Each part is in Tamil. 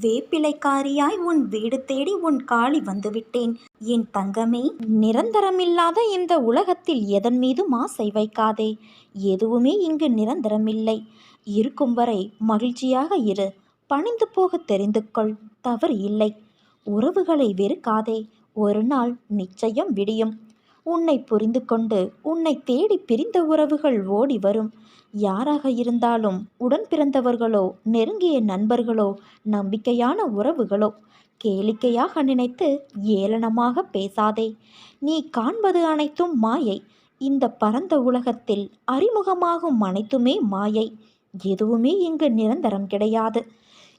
வேப்பிலைக்காரியாய் உன் வீடு தேடி உன் காளி வந்துவிட்டேன். என் தங்கமே நிரந்தரமில்லாத இந்த உலகத்தில் எதன் மீதும் ஆசை வைக்காதே. எதுவுமே இங்கு நிரந்தரமில்லை. இருக்கும் வரை மகிழ்ச்சியாக இரு. பணிந்து போக தெரிந்து கொள். தவறு இல்லை. உறவுகளை வெறுக்காதே. ஒரு நாள் நிச்சயம் விடியும். உன்னை புரிந்து கொண்டு உன்னை தேடி பிரிந்த உறவுகள் ஓடி வரும். யாராக இருந்தாலும் உடன் பிறந்தவர்களோ நெருங்கிய நண்பர்களோ நம்பிக்கையான உறவுகளோ கேளிக்கையாக நினைத்து ஏளனமாக பேசாதே. நீ காண்பது அனைத்தும் மாயை. இந்த பரந்த உலகத்தில் அறிமுகமாகும் அனைத்துமே மாயை. எதுவுமே இங்கு நிரந்தரம் கிடையாது.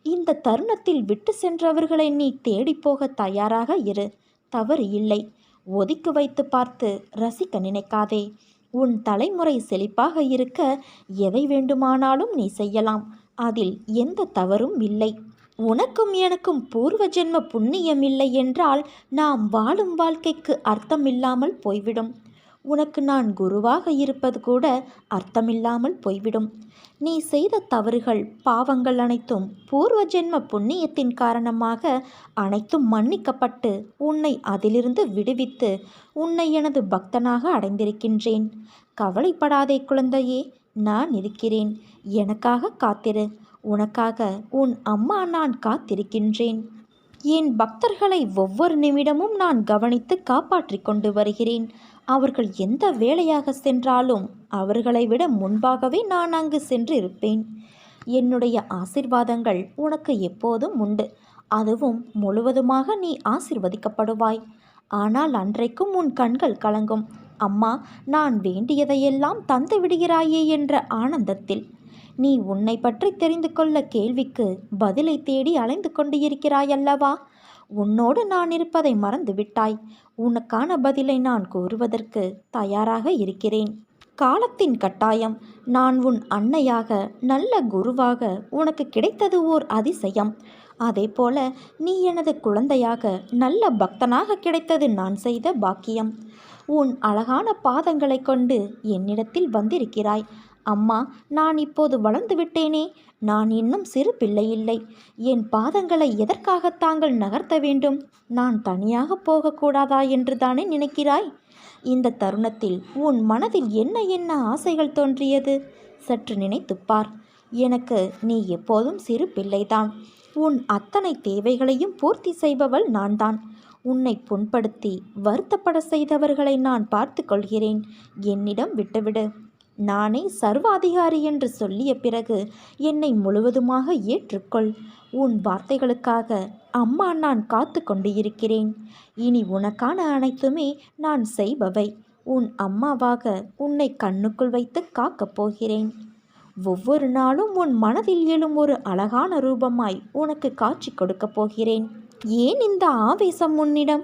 இந்த தருணத்தில் விட்டு சென்றவர்களை நீ தேடிப்போக தயாராக இரு. தவறு இல்லை. ஒதுக்கி வைத்து பார்த்து ரசிக்க நினைக்காதே. உன் தலைமுறை செழிப்பாக இருக்க எதை வேண்டுமானாலும் நீ செய்யலாம். அதில் எந்த தவறும் இல்லை. உனக்கும் எனக்கும் பூர்வ ஜென்ம புண்ணியம் இல்லை என்றால் நாம் வாழும் வாழ்க்கைக்கு அர்த்தமில்லாமல் போய்விடும். உனக்கு நான் குருவாக இருப்பது கூட அர்த்தமில்லாமல் போய்விடும். நீ செய்த தவறுகள் பாவங்கள் அனைத்தும் பூர்வ ஜென்ம புண்ணியத்தின் காரணமாக அனைத்தும் மன்னிக்கப்பட்டு உன்னை அதிலிருந்து விடுவித்து உன்னை எனது பக்தனாக அடைந்திருக்கின்றேன். கவலைப்படாதே குழந்தையே நான் இருக்கிறேன். எனக்காக காத்திரு. உனக்காக உன் அம்மா நான் காத்திருக்கின்றேன். என் பக்தர்களை ஒவ்வொரு நிமிடமும் நான் கவனித்து காப்பாற்றிக் கொண்டு வருகிறேன். அவர்கள் எந்த வேலையாக சென்றாலும் அவர்களை விட முன்பாகவே நான் அங்கு சென்று இருப்பேன் என்னுடைய ஆசிர்வாதங்கள் உனக்கு எப்போதும் உண்டு. அதுவும் முழுவதுமாக நீ ஆசிர்வதிக்கப்படுவாய். ஆனால் அன்றைக்கும் உன் கண்கள் கலங்கும். அம்மா நான் வேண்டியதையெல்லாம் தந்து விடுகிறாயே என்ற ஆனந்தத்தில் நீ உன்னை பற்றி தெரிந்து கொள்ள கேள்விக்கு பதிலை தேடி அலைந்து கொண்டு இருக்கிறாய் அல்லவா? உன்னோடு நான் இருப்பதை மறந்து விட்டாய் உனக்கான பதிலை நான் கூறுவதற்கு தயாராக இருக்கிறேன். காலத்தின் கட்டாயம். நான் உன் அன்னையாக நல்ல குருவாக உனக்கு கிடைத்தது ஓர் அதிசயம். அதே போல நீ எனது குழந்தையாக நல்ல பக்தனாக கிடைத்தது நான் செய்த பாக்கியம். உன் அழகான பாதங்களை கொண்டு என்னிடத்தில் வந்திருக்கிறாய். அம்மா நான் இப்போது வளர்ந்து விட்டேனே நான் இன்னும் சிறு பிள்ளை இல்லை. என் பாதங்களை எதற்காக தாங்கள் நகர்த்த வேண்டும்? நான் தனியாக போகக்கூடாதா என்று தானே நினைக்கிறாய்? இந்த தருணத்தில் உன் மனதில் என்ன என்ன ஆசைகள் தோன்றியது? சற்று நினைத்துப் பார். எனக்கு நீ எப்போதும் சிறு பிள்ளைதான். உன் அத்தனை தேவைகளையும் பூர்த்தி செய்பவள் நான்தான். உன்னை புண்படுத்தி வருத்தப்பட செய்தவர்களை நான் பார்த்து கொள்கிறேன். என்னிடம் விட்டுவிடு. நானே சர்வாதிகாரி என்று சொல்லிய பிறகு என்னை முழுவதுமாக ஏற்றுக்கொள். உன் வார்த்தைகளுக்காக அம்மா நான் காத்து கொண்டு இருக்கிறேன். இனி உனக்கான அனைத்துமே நான் செய்பவை. உன் அம்மாவாக உன்னை கண்ணுக்குள் வைத்து காக்கப் போகிறேன். ஒவ்வொரு நாளும் உன் மனதில் எழும் ஒரு அழகான ரூபமாய் உனக்கு காட்சி கொடுக்கப் போகிறேன். ஏன் இந்த ஆவேசம் உன்னிடம்?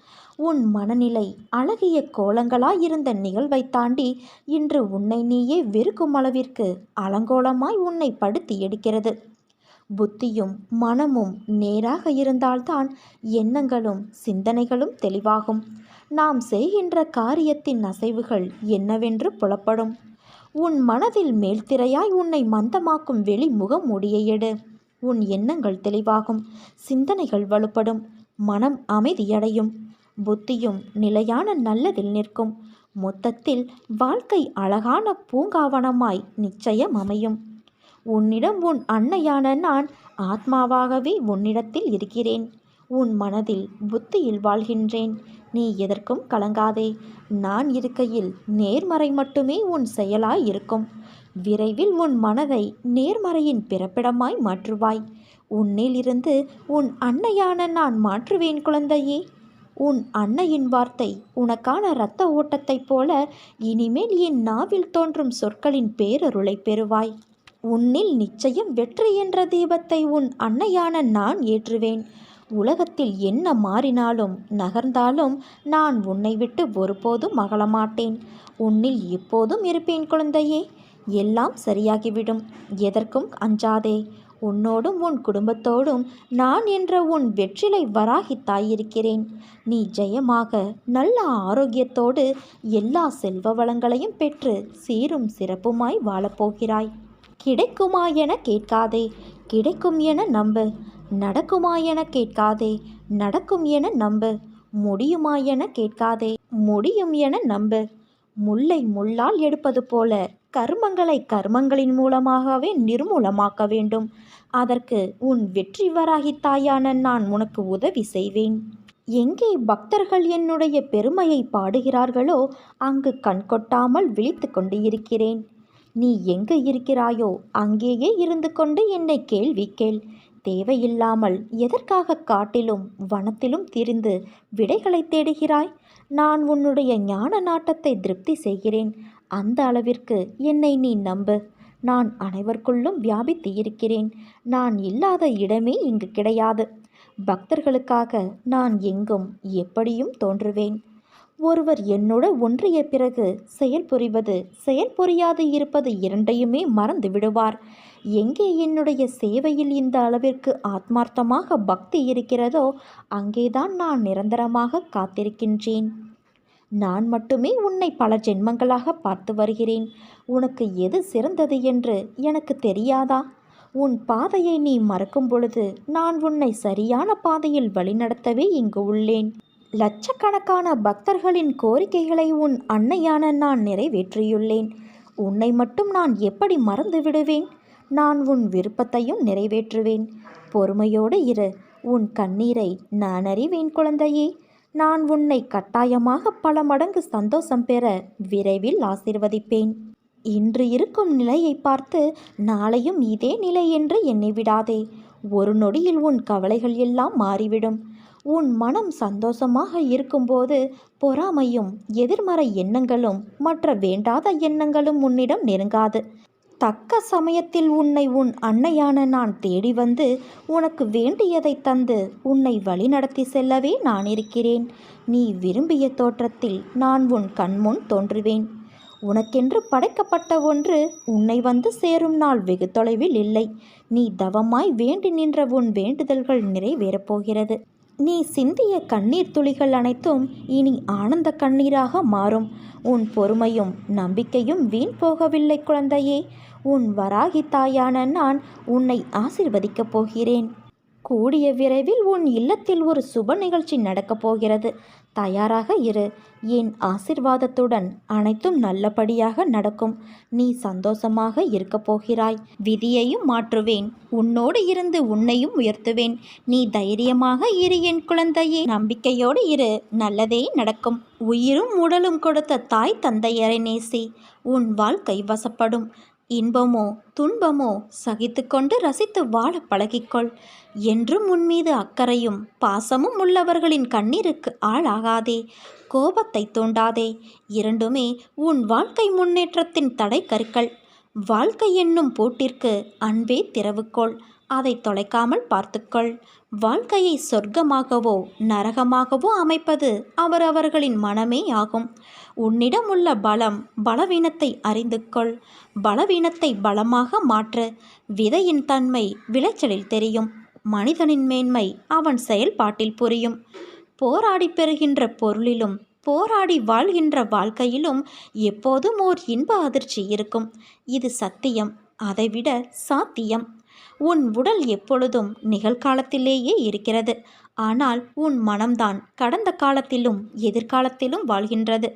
உன் மனநிலை அழகிய கோலங்களாயிருந்த நிகழ்வை தாண்டி இன்று உன்னை நீயே வெறுக்கும் அளவிற்கு அலங்கோலமாய் உன்னை படுத்தி எடுக்கிறது. புத்தியும் மனமும் நேராக இருந்தால்தான் எண்ணங்களும் சிந்தனைகளும் தெளிவாகும். நாம் செய்கின்ற காரியத்தின் அசைவுகள் என்னவென்று புலப்படும். உன் மனதில் மேல்திரையாய் உன்னை மந்தமாக்கும் வெளி முகமூடியை எடு. உன் எண்ணங்கள் தெளிவாகும். சிந்தனைகள் வலுப்படும். மனம் அமைதியடையும். புத்தியும் நிலையான நல்லதில் நிற்கும். மொத்தத்தில் வாழ்க்கை அழகான பூங்காவனமாய் நிச்சயம் அமையும். உன்னிடம் உன் அன்னையான நான் ஆத்மாவாகவே உன்னிடத்தில் இருக்கிறேன். உன் மனதில் புத்தியில் வாழ்கின்றேன். நீ எதற்கும் கலங்காதே. நான் இருக்கையில் நேர்மறை மட்டுமே உன் செயலாய் இருக்கும். விரைவில் உன் மனதை நேர்மறையின் பிறப்பிடமாய் மாற்றுவாய். உன்னிலிருந்து உன் அன்னையான நான் மாற்றுவேன் குழந்தையே. உன் அன்னையின் வார்த்தை உனக்கான இரத்த ஓட்டத்தைப் போல இனிமேல் என் நாவில் தோன்றும் சொற்களின் பேரருளை பெறுவாய். உன்னில் நிச்சயம் வெற்றி என்ற தீபத்தை உன் அன்னையான நான் ஏற்றுவேன். உலகத்தில் என்ன மாறினாலும் நகர்ந்தாலும் நான் உன்னை விட்டு ஒருபோதும் அகலமாட்டேன். உன்னில் எப்போதும் இருப்பேன் குழந்தையே. எல்லாம் சரியாகிவிடும். எதற்கும் அஞ்சாதே. உன்னோடும் உன் குடும்பத்தோடும் நான் என்ற உன் வெற்றிலை வராகி தாயிருக்கிறேன் நீ ஜெயமாக நல்ல ஆரோக்கியத்தோடு எல்லா செல்வ வளங்களையும் பெற்று சீரும் சிறப்புமாய் வாழப்போகிறாய். கிடைக்குமா என கேட்காதே கிடைக்கும் என நம்பு. நடக்குமா என கேட்காதே நடக்கும் என நம்பு. முடியுமா என கேட்காதே முடியும் என நம்பு. முல்லை முள்ளால் எடுப்பது போல கர்மங்களை கர்மங்களின் மூலமாகவே நிர்மூலமாக்க வேண்டும். அதற்கு உன் வெற்றி வராகி தாயான நான் உனக்கு உதவி செய்வேன். எங்கே பக்தர்கள் என்னுடைய பெருமையை பாடுகிறார்களோ அங்கு கண்கொட்டாமல் விழித்து கொண்டு இருக்கிறேன் நீ எங்கு இருக்கிறாயோ அங்கேயே இருந்து கொண்டு என்னை கேள்வி கேள். தேவையில்லாமல் எதற்காக காட்டிலும் வனத்திலும் திரிந்து விடைகளை தேடுகிறாய்? நான் உன்னுடைய ஞான நாட்டத்தை திருப்தி செய்கிறேன். அந்த அளவிற்கு என்னை நீ நம்பு. நான் அனைவருக்குள்ளும் வியாபித்து இருக்கிறேன் நான் இல்லாத இடமே இங்கு கிடையாது. பக்தர்களுக்காக நான் எங்கும் எப்படியும் தோன்றுவேன். ஒருவர் என்னோட ஒன்றிய பிறகு செயல் புரிவது செயல் புரியாது இருப்பது இரண்டையுமே மறந்து விடுவார். எங்கே என்னுடைய சேவையில் இந்த அளவிற்கு ஆத்மார்த்தமாக பக்தி இருக்கிறதோ அங்கேதான் நான் நிரந்தரமாக காத்திருக்கின்றேன். நான் மட்டுமே உன்னை பல ஜென்மங்களாக பார்த்து வருகிறேன். உனக்கு எது சிறந்தது என்று எனக்கு தெரியாதா? உன் பாதையை நீ மறக்கும் பொழுது நான் உன்னை சரியான பாதையில் வழிநடத்தவே இங்கு உள்ளேன். லட்சக்கணக்கான பக்தர்களின் கோரிக்கைகளை உன் அன்னையான நான் நிறைவேற்றியுள்ளேன். உன்னை மட்டும் நான் எப்படி மறந்து விடுவேன்? நான் உன் விருப்பத்தையும் நிறைவேற்றுவேன். பொறுமையோடு இரு. உன் கண்ணீரை நான் அறிவேன் குழந்தையே. நான் உன்னை கட்டாயமாக பல மடங்கு சந்தோஷம் பெற விரைவில் ஆசிர்வதிப்பேன். இன்று இருக்கும் நிலையை பார்த்து நாளையும் இதே நிலை என்று எண்ணி விடாதே. ஒரு நொடியில் உன் கவலைகள் எல்லாம் மாறிவிடும். உன் மனம் சந்தோஷமாக இருக்கும்போது பொறாமையும் எதிர்மறை எண்ணங்களும் மற்ற வேண்டாத எண்ணங்களும் உன்னிடம் நெருங்காது. தக்க சமயத்தில் உன்னை உன் அன்னையான நான் தேடி வந்து உனக்கு வேண்டியதை தந்து உன்னை வழிநடத்தி செல்லவே நான் இருக்கிறேன். நீ விரும்பிய தோற்றத்தில் நான் உன் கண்முன் தோன்றுவேன். உனக்கென்று படைக்கப்பட்ட ஒன்று உன்னை வந்து சேரும் நாள் வெகு தொலைவில் இல்லை. நீ தவமாய் வேண்டி நின்ற உன் வேண்டுதல்கள் நிறைவேறப் போகிறது. நீ சிந்திய கண்ணீர் துளிகள் அனைத்தும் இனி ஆனந்த கண்ணீராக மாறும். உன் பொறுமையும் நம்பிக்கையும் வீண் போகவில்லை குழந்தையே. உன் வராகி தாயான நான் உன்னை ஆசிர்வதிக்கப் போகிறேன். கூடிய விரைவில் உன் இல்லத்தில் ஒரு சுப நிகழ்ச்சி நடக்கப் போகிறது. தயாராக இரு. என் ஆசிர்வாதத்துடன் அனைத்தும் நல்லபடியாக நடக்கும். நீ சந்தோஷமாக இருக்கப் போகிறாய். விதியையும் மாற்றுவேன். உன்னோடு இருந்து உன்னையும் உயர்த்துவேன். நீ தைரியமாக இரு என் குழந்தையே. நம்பிக்கையோடு இரு. நல்லதே நடக்கும். உயிரும் உடலும் கொடுத்த தாய் தந்தையரை நேசி. உன் வாழ்க்கை வசப்படும். இன்பமோ துன்பமோ சகித்துக்கொண்டு ரசித்து வாழ பழகிக்கொள். என்றும் உன்மீது அக்கறையும் பாசமும் உள்ளவர்களின் கண்ணீருக்கு ஆளாகாதே. கோபத்தை தூண்டாதே. இரண்டுமே உன் வாழ்க்கை முன்னேற்றத்தின் தடை கற்கள் வாழ்க்கை என்னும் பூட்டிற்கு அன்பே திறவுக்கோள் அதை தொலைக்காமல் பார்த்துக்கொள். வாழ்க்கையை சொர்க்கமாகவோ நரகமாகவோ அமைப்பது அவரவர்களின் மனமே ஆகும் உன்னிடம் உள்ள பலம் பலவீனத்தை அறிந்து கொள் பலவீனத்தை பலமாக மாற்று. விதையின் தன்மை விளைச்சலில் தெரியும். மனிதனின் மேன்மை அவன் செயல்பாட்டில் புரியும். போராடி பெறுகின்ற பொருளிலும் போராடி வாழ்கின்ற வாழ்க்கையிலும் எப்போதும் ஓர் இன்ப அதிர்ச்சி இருக்கும். இது சத்தியம். அதைவிட சாத்தியம். உன் உடல் எப்பொழுதும் நிகழ்காலத்திலேயே இருக்கிறது. ஆனால் உன் மனம்தான் கடந்த காலத்திலும் எதிர்காலத்திலும் வாழ்கின்றது.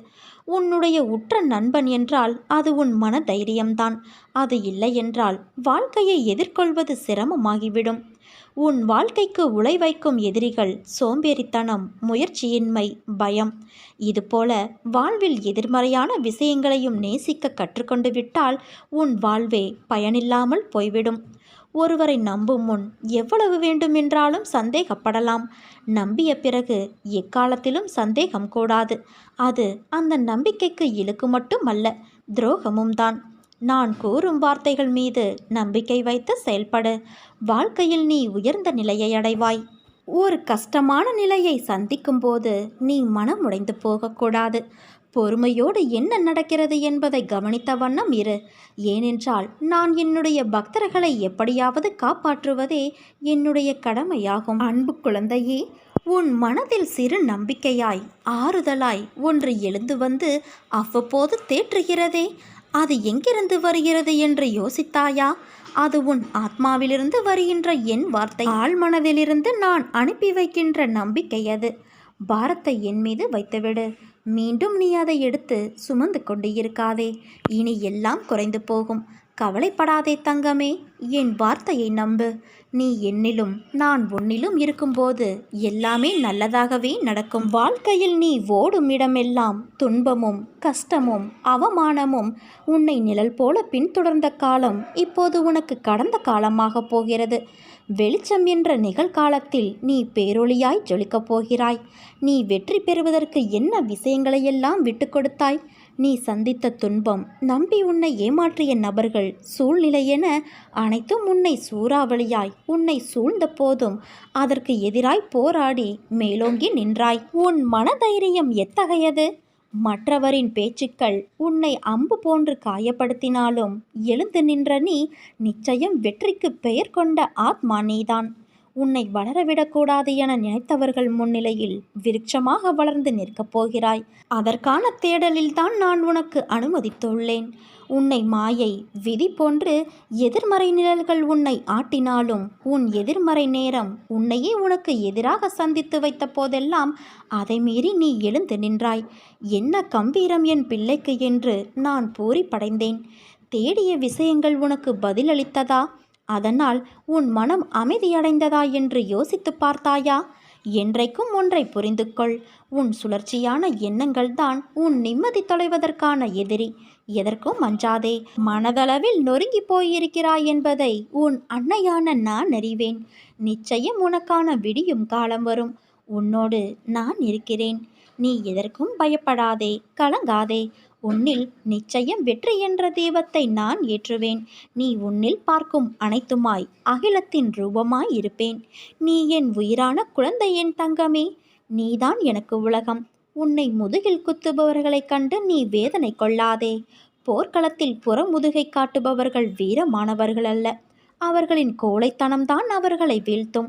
உன்னுடைய உற்ற நண்பன் என்றால் அது உன் மன தைரியம்தான் அது இல்லை என்றால் வாழ்க்கையை எதிர்கொள்வது சிரமமாகிவிடும். உன் வாழ்க்கைக்கு உழை வைக்கும் எதிரிகள் சோம்பேறித்தனம் முயற்சியின்மை பயம். இதுபோல வாழ்வில் எதிர்மறையான விஷயங்களையும் நேசிக்க கற்றுக்கொண்டு விட்டால் உன் வாழ்வே பயனில்லாமல் போய்விடும். ஒருவரை நம்பும் முன் எவ்வளவு வேண்டுமென்றாலும் சந்தேகப்படலாம். நம்பிய பிறகு எக்காலத்திலும் சந்தேகம் கூடாது. அது அந்த நம்பிக்கைக்கு இழுக்கு மட்டுமல்ல துரோகமும் தான். நான் கூறும் வார்த்தைகள் மீது நம்பிக்கை வைத்து செயல்படு. வாழ்க்கையில் நீ உயர்ந்த நிலையை அடைவாய். ஒரு கஷ்டமான நிலையை சந்திக்கும்போது நீ மனமுடைந்து போகக்கூடாது. பொறுமையோடு என்ன நடக்கிறது என்பதை கவனித்த வண்ணம் இரு. ஏனென்றால் நான் என்னுடைய பக்தர்களை எப்படியாவது காப்பாற்றுவதே என்னுடைய கடமையாகும். அன்பு குழந்தையே உன் மனதில் சிறு நம்பிக்கையாய் ஆறுதலாய் ஒன்று எழுந்து வந்து அவ்வப்போது தேற்றுகிறதே அது எங்கிருந்து வருகிறது என்று யோசித்தாயா? அது உன் ஆத்மாவிலிருந்து வருகின்ற என் வார்த்தை. ஆழ்மனதிலிருந்து நான் அனுப்பி வைக்கின்ற நம்பிக்கை அது. பாரத்தை என் மீது வைத்துவிடு. மீண்டும் நீ அதை எடுத்து சுமந்து கொண்டு இருக்காதே. இனி எல்லாம் குறைந்து போகும். கவலைப்படாதே தங்கமே என் வார்த்தையை நம்பு. நீ என்னிலும் நான் உன்னிலும் இருக்கும்போது எல்லாமே நல்லதாகவே நடக்கும். வாழ்க்கையில் நீ ஓடும் இடமெல்லாம் துன்பமும் கஷ்டமும் அவமானமும் உன்னை நிழல் போல பின்தொடர்ந்த காலம் இப்போது உனக்கு கடந்த காலமாக போகிறது. வெளிச்சம் என்ற நிகழ்காலத்தில் நீ பேரொளியாய் ஜொலிக்கப் போகிறாய். நீ வெற்றி பெறுவதற்கு என்ன விஷயங்களையெல்லாம் விட்டு கொடுத்தாய்? நீ சந்தித்த துன்பம் நம்பி உன்னை ஏமாற்றிய நபர்கள் சூழ்நிலை என அனைத்தும் உன்னை சூறாவளியாய் உன்னை சூழ்ந்த போதும் அதற்கு எதிராய் போராடி மேலோங்கி நின்றாய். உன் மனதைரியம் எத்தகையது? மற்றவரின் பேச்சுக்கள் உன்னை அம்பு போன்று காயப்படுத்தினாலும் எழுந்து நின்ற நீ நிச்சயம் வெற்றிக்கு பெயர் கொண்ட ஆத்மா நீதான். உன்னை வளரவிடக்கூடாது என நினைத்தவர்கள் முன்னிலையில் விருட்சமாக வளர்ந்து நிற்கப் போகிறாய். அதற்கான தேடலில்தான் நான் உனக்கு அனுமதித்துள்ளேன். உன்னை மாயை விதி போன்று எதிர்மறை நிழல்கள் உன்னை ஆட்டினாலும் உன் எதிர்மறை நேரம் உன்னையே உனக்கு எதிராக சந்தித்து வைத்த போதெல்லாம் அதை மீறி நீ எழுந்து நின்றாய். என்ன கம்பீரம் என் பிள்ளைக்கு என்று நான் பூரிப்படைந்தேன். தேடிய விஷயங்கள் உனக்கு பதிலளித்ததா? அதனால் உன் மனம் அமைதியடைந்ததா என்று யோசித்து பார்த்தாயா? என்றைக்கும் ஒன்றை புரிந்து கொள் உன் சுழற்சியான எண்ணங்கள்தான் உன் நிம்மதி தொலைவதற்கான எதிரி. எதற்கும் அஞ்சாதே. மனதளவில் நொறுங்கி போயிருக்கிறாய் என்பதை உன் அன்னையான நான் அறிவேன். நிச்சயம் உனக்கான விடியும் காலம் வரும். உன்னோடு நான் இருக்கிறேன். நீ எதற்கும் பயப்படாதே. கலங்காதே. உன்னில் நிச்சயம் வெற்றி என்ற தெய்வத்தை நான் ஏற்றுவேன். நீ உன்னில் பார்க்கும் அனைத்துமாய் அகிலத்தின் ரூபமாய் இருப்பேன். நீ என் உயிரான குழந்தை என் தங்கமே. நீதான் எனக்கு உலகம். உன்னை முதுகில் குத்துபவர்களைக் கண்டு நீ வேதனை கொள்ளாதே. போர்க்களத்தில் புறமுதுகை காட்டுபவர்கள் வீரமானவர்கள் அல்ல. அவர்களின் கோழைத்தனம்தான் அவர்களை வீழ்த்தும்.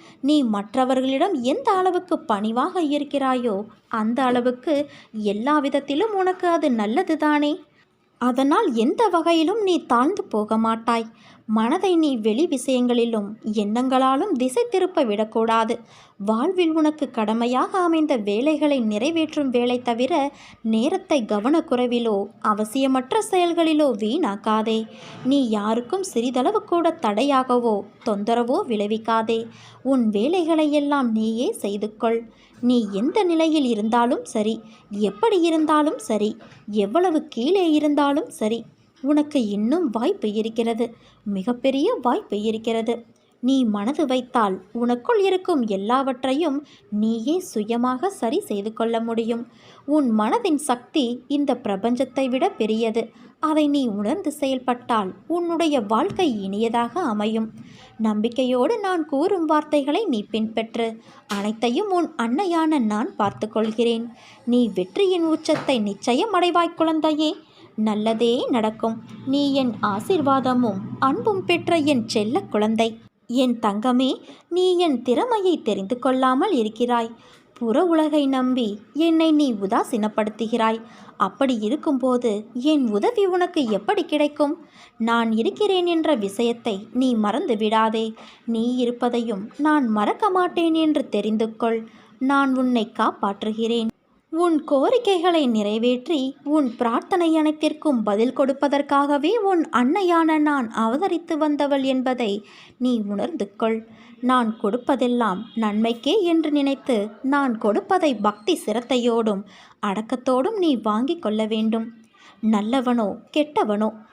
நீ மற்றவர்களிடம் எந்த அளவுக்கு பணிவாக இருக்கிறாயோ அந்த அளவுக்கு எல்லா விதத்திலும் உனக்கு அது நல்லதுதானே? அதனால் எந்த வகையிலும் நீ தாழ்ந்து போக மாட்டாய் மனதை நீ வெளி விஷயங்களிலும் எண்ணங்களாலும் திசை திருப்ப விடக்கூடாது. வாழ்வில் உனக்கு கடமையாக அமைந்த வேலைகளை நிறைவேற்றும் வேலை தவிர நேரத்தை கவனக்குறைவிலோ அவசியமற்ற செயல்களிலோ வீணாக்காதே. நீ யாருக்கும் சிறிதளவு கூட தடையாகவோ தொந்தரவோ விளைவிக்காதே. உன் வேலைகளை எல்லாம் நீயே செய்து கொள் நீ எந்த நிலையில் இருந்தாலும் சரி எப்படி இருந்தாலும் சரி எவ்வளவு கீழே இருந்தாலும் சரி. உனக்கு இன்னும் வாய்ப்பு இருக்கிறது. மிகப்பெரிய வாய்ப்பு இருக்கிறது. நீ மனது வைத்தால் உனக்குள் இருக்கும் எல்லாவற்றையும் நீயே சுயமாக சரி செய்து கொள்ள முடியும். உன் மனதின் சக்தி இந்த பிரபஞ்சத்தை விட பெரியது. அதை நீ உணர்ந்து செயல்பட்டால் உன்னுடைய வாழ்க்கை இனியதாக அமையும். நம்பிக்கையோடு நான் கூறும் வார்த்தைகளை நீ பின்பற்று. அனைத்தையும் உன் அன்னையான நான் பார்த்து கொள்கிறேன். நீ வெற்றியின் உச்சத்தை நிச்சயம் அடைவாய் குழந்தையே. நல்லதே நடக்கும். நீ என் ஆசிர்வாதமும் அன்பும் பெற்ற என் செல்ல குழந்தை. என் தங்கமே நீ என் திறமையை தெரிந்து கொள்ளாமல் இருக்கிறாய். புற உலகை நம்பி என்னை நீ உதாசீனப்படுத்துகிறாய். அப்படி இருக்கும்போது என் உதவி உனக்கு எப்படி கிடைக்கும்? நான் இருக்கிறேன் என்ற விஷயத்தை நீ மறந்து விடாதே. நீ இருப்பதையும் நான் மறக்க மாட்டேன் என்று தெரிந்து கொள். நான் உன்னை காப்பாற்றுகிறேன். உன் கோரிக்கைகளை நிறைவேற்றி உன் பிரார்த்தனை அனைத்திற்கும் பதில் கொடுப்பதற்காகவே உன் அன்னையான நான் அவதரித்து வந்தவள் என்பதை நீ உணர்ந்து கொள். நான் கொடுப்பதெல்லாம் நன்மைக்கே என்று நினைத்து நான் கொடுப்பதை பக்தி சிரத்தையோடும் அடக்கத்தோடும் நீ வாங்கிக் கொள்ள வேண்டும். நல்லவனோ கெட்டவனோ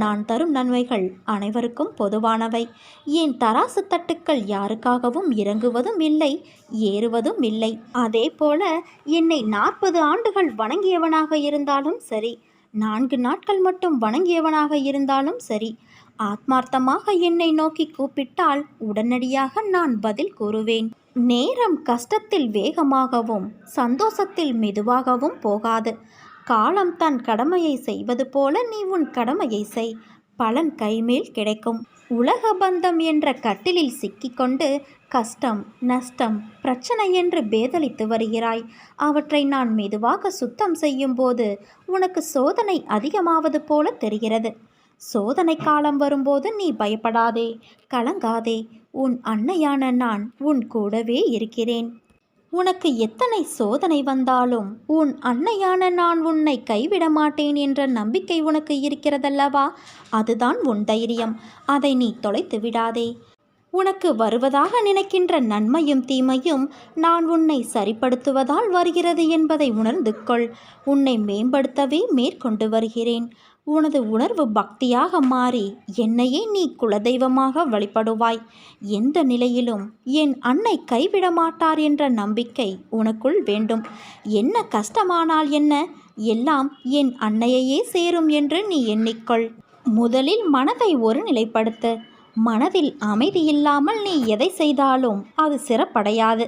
நான் தரும் நன்மைகள் அனைவருக்கும் பொதுவானவை. என் தராசு தட்டுக்கள் யாருக்காகவும் இறங்குவதும் இல்லை ஏறுவதும் இல்லை. அதே போல என்னை நாற்பது ஆண்டுகள் வணங்கியவனாக இருந்தாலும் சரி நான்கு நாட்கள் மட்டும் வணங்கியவனாக இருந்தாலும் சரி ஆத்மார்த்தமாக என்னை நோக்கி கூப்பிட்டால் உடனடியாக நான் பதில் கூறுவேன். நேரம் கஷ்டத்தில் வேகமாகவும் சந்தோஷத்தில் மெதுவாகவும் போகாது. காலம் தன் கடமையை செய்வது போல நீ உன் கடமையை செய். பலன் கைமேல் கிடைக்கும். உலக பந்தம் என்ற கட்டிலில் சிக்கிக்கொண்டு கஷ்டம் நஷ்டம் பிரச்சனை என்று பேதலித்து வருகிறாய். அவற்றை நான் மெதுவாக சுத்தம் செய்யும்போது உனக்கு சோதனை அதிகமாவது போல தெரிகிறது. சோதனை காலம் வரும்போது நீ பயப்படாதே கலங்காதே. உன் அன்னையான நான் உன் கூடவே இருக்கிறேன். உனக்கு எத்தனை சோதனை வந்தாலும் உன் அன்னையான நான் உன்னை கைவிட மாட்டேன் என்ற நம்பிக்கை உனக்கு இருக்கிறதல்லவா? அதுதான் உன் தைரியம். அதை நீ தொலைத்து விடாதே. உனக்கு வருவதாக நினைக்கின்ற நன்மையும் தீமையும் நான் உன்னை சரிப்படுத்துவதால் வருகிறது என்பதை உணர்ந்து கொள். உன்னை மேம்படுத்தவே மேற்கொண்டு வருகிறேன். உனது உணர்வு பக்தியாக மாறி என்னையே நீ குலதெய்வமாக வழிபடுவாய். எந்த நிலையிலும் என் அன்னை கைவிட மாட்டார் என்ற நம்பிக்கை உனக்குள் வேண்டும். என்ன கஷ்டமானால் என்ன? எல்லாம் என் அன்னையையே சேரும் என்று நீ எண்ணிக்கொள். முதலில் மனதை ஒருநிலைப்படுத்து மனதில் அமைதி இல்லாமல் நீ எதை செய்தாலும் அது சிறப்படையாது.